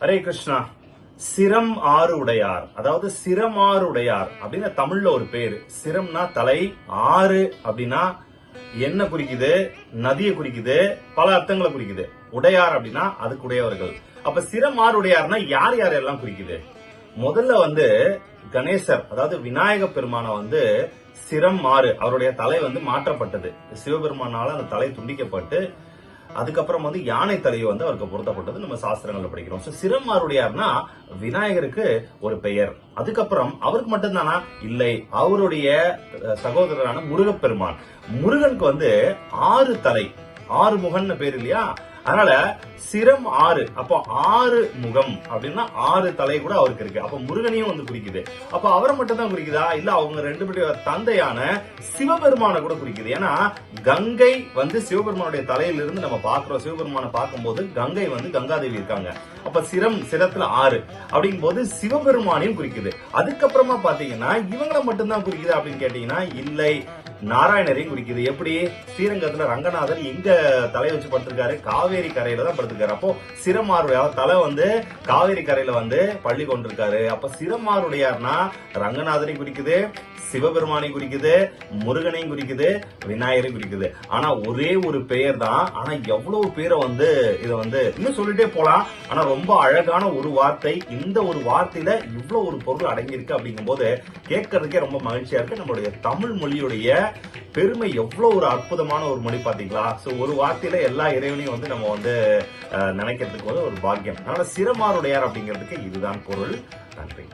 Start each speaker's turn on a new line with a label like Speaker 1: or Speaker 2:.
Speaker 1: ஹரே கிருஷ்ணா சிரம் ஆறு உடையார் அதாவது சிரமாறு உடையார் அப்படின்னு தமிழ்ல ஒரு பேர். சிரம்னா தலை ஆறு அப்படின்னா என்ன குறிக்குது நதியை குறிக்குது பல அர்த்தங்களை குறிக்குது. உடையார் அப்படின்னா அதுக்கு உடையவர்கள் அப்ப சிரம் ஆறு உடையார்னா யார் யார் எல்லாம் குறிக்குது? முதல்ல வந்து கணேசர் அதாவது விநாயக பெருமானை வந்து சிரம் மாறு அவருடைய தலை வந்து மாற்றப்பட்டது. சிவபெருமானால அந்த தலை துண்டிக்கப்பட்டு அதுக்கப்புறம் வந்து யானை தலையை வந்து அவருக்கு பொருத்தப்பட்டது. நம்ம சாஸ்திரங்கள்ல படிக்கிறோம். ஸோ சிரமாருடையார்னா விநாயகருக்கு ஒரு பெயர். அதுக்கப்புறம் அவருக்கு மட்டும்தானா? இல்லை. அவருடைய அஹ், சகோதரரான முருகப்பெருமான். முருகனுக்கு வந்து ஆறு தலை. ஆறு முகன்னு பேர் இல்லையா? அதனால சிரம் ஆறு அப்போ ஆறு முகம் அப்படின்னா ஆறு தலை கூட அவருக்கு இருக்கு. அப்ப முருகனையும் வந்து குறிக்குது. அப்ப அவரை மட்டும் தான் குறிக்குதா? இல்ல அவங்க ரெண்டு பேருடைய தந்தையான சிவபெருமான கூட குறிக்குது. ஏன்னா கங்கை வந்து சிவபெருமானுடைய தலையிலிருந்து நம்ம பார்க்கிறோம். சிவபெருமானை பார்க்கும்போது கங்கை வந்து கங்காதேவி இருக்காங்க. அப்ப சிரம் சிரத்துல ஆறு அப்படிங்கும் போது சிவபெருமானையும் குறிக்குது. அதுக்கப்புறமா பாத்தீங்கன்னா இவங்களை மட்டும்தான் குறிக்குது அப்படின்னு கேட்டீங்கன்னா இல்லை. நாராயணரையும் குறிக்குது. எப்படி? ஸ்ரீரங்கத்துல ரங்கநாதர் எங்க தலை வச்சு படுத்திருக்காரு? காவேரி கரையில தான் படுத்திருக்காரு. அப்போ சிரமாருடைய தலை வந்து காவேரி கரையில வந்து பள்ளி கொண்டிருக்காரு. அப்ப சிரமாருடையார்னா ரங்கநாதரை குறிக்குது. சிவபெருமானை குறிக்குது முருகனையும் குறிக்குது விநாயகரையும் குறிக்குது. ஆனா ஒரே ஒரு பெயர் தான் ஆனா எவ்வளவு பேரை வந்து இதை வந்து இன்னும் சொல்லிட்டே போலாம். ஆனா ரொம்ப அழகான ஒரு வார்த்தை. இந்த ஒரு வார்த்தையில இவ்வளவு ஒரு பொருள் அடங்கியிருக்கு அப்படிங்கும்போது கேட்கறதுக்கே ரொம்ப மகிழ்ச்சியா இருக்கு. நம்மளுடைய தமிழ் மொழியுடைய பெருமை எவ்வளவு ஒரு அற்புதமான ஒரு மொழி பாத்தீங்களா சோ ஒரு வார்த்தையில எல்லா இறைவனையும் வந்து நம்ம வந்து நினைக்கிறதுக்கு வந்து ஒரு பாக்கியம். அதனால சிறமாருடையார் அப்படிங்கிறதுக்கு இதுதான் பொருள். நன்றி.